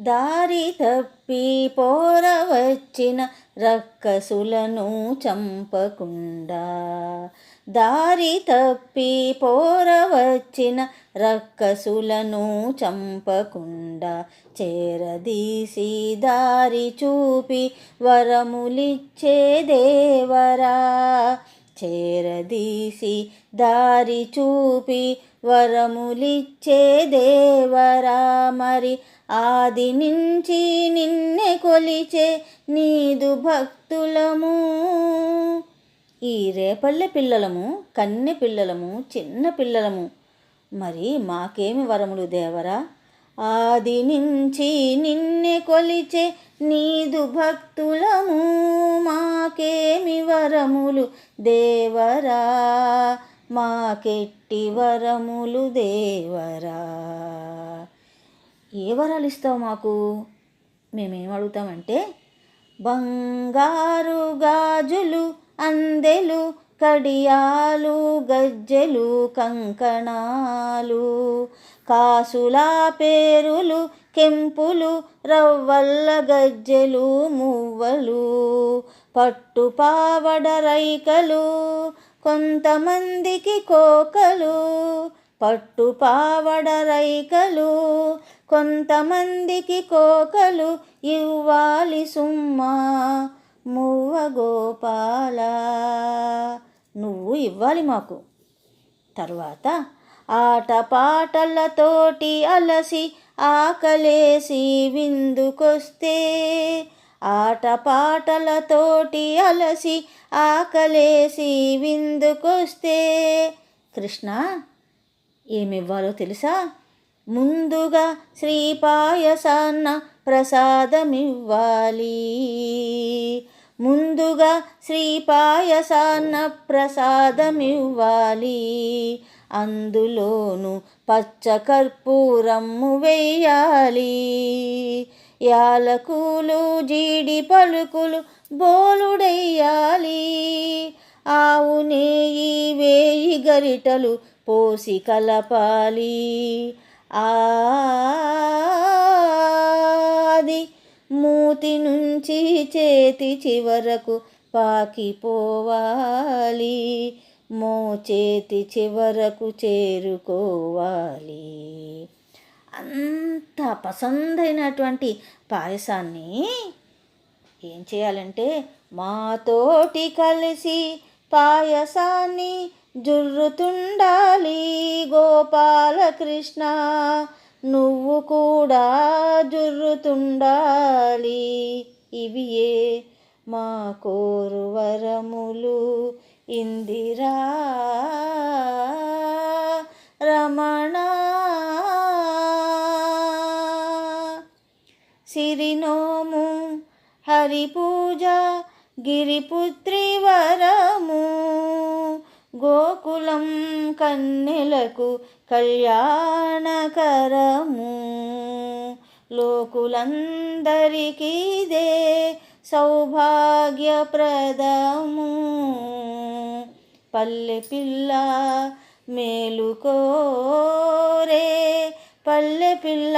దారి తప్పి పోరవచ్చిన రక్కసులను చంపకుండా. దారి తప్పి పోరవచ్చిన రక్కసులను చంపకుండా. చేరదీసి దారి చూపి వరములిచ్చే దేవరా. చేరదీసి దారి చూపి వరములిచ్చే దేవరా మరి ఆది నుంచి నిన్నే కొలిచే నీదు భక్తులము. ఈ రేపల్లె పిల్లలము కన్నె పిల్లలము చిన్న పిల్లలము. మరి మాకేమి వరములు దేవరా? ఆది నుంచి నిన్నే కొలిచే నీదు భక్తులము మాకేమి వరములు దేవరా? మాకెట్టి వరములు దేవరా? ఏ వరాలు ఇస్తావు మాకు? మేమేం అడుగుతామంటే బంగారు గాజులు అందెలు కడియాలు గజ్జెలు కంకణాలు కాసుల పేరులు కెంపులు రవ్వల్ల గజ్జెలు మువ్వలు పట్టుపావడ రైకలు కొంతమందికి కోకలు పట్టుపావడ రైకలు కొంతమందికి కోకలు ఇవ్వాలి సుమ్మా మువ్వ గోపాల. నువ్వు ఇవ్వాలి మాకు. తర్వాత ఆటపాటలతోటి అలసి ఆకలేసి విందుకొస్తే ఆటపాటలతోటి అలసి ఆకలేసి విందుకొస్తే కృష్ణ ఏమివ్వాలో తెలుసా? ముందుగా శ్రీ పాయసాన్న ప్రసాదమివ్వాలి. ముందుగా శ్రీ పాయసాన్న ప్రసాదమివ్వాలి అందులోను పచ్చకర్పూరమ్ము వేయాలి. యాలకులు జీడి పలుకులు బోలుడెయ్యాలి. ఆవు నెయ్యి వేయి గరిటలు పోసి కలపాలి. ఆది మూతి నుంచి చేతి చివరకు పాకిపోవాలి మో చేతి చివరకు చేరుకోవాలి. అంత పసందైనటువంటి పాయసాన్ని ఏం చేయాలంటే మాతోటి కలిసి పాయసాన్ని జుర్రుతుండాలి. గోపాలకృష్ణ నువ్వు కూడా జుర్రుతుండాలి. ఇవియే మా కోరు వరములు? ఇందిరా రమణ. సిరినోము హరిపూజ గిరిపుత్రి వరము. గోకులం కన్నెలకు కళ్యాణకరము. లోకులందరికీ దే సౌభాగ్యప్రదము. పల్లె పిల్ల మేలుకోరే పల్లె పిల్ల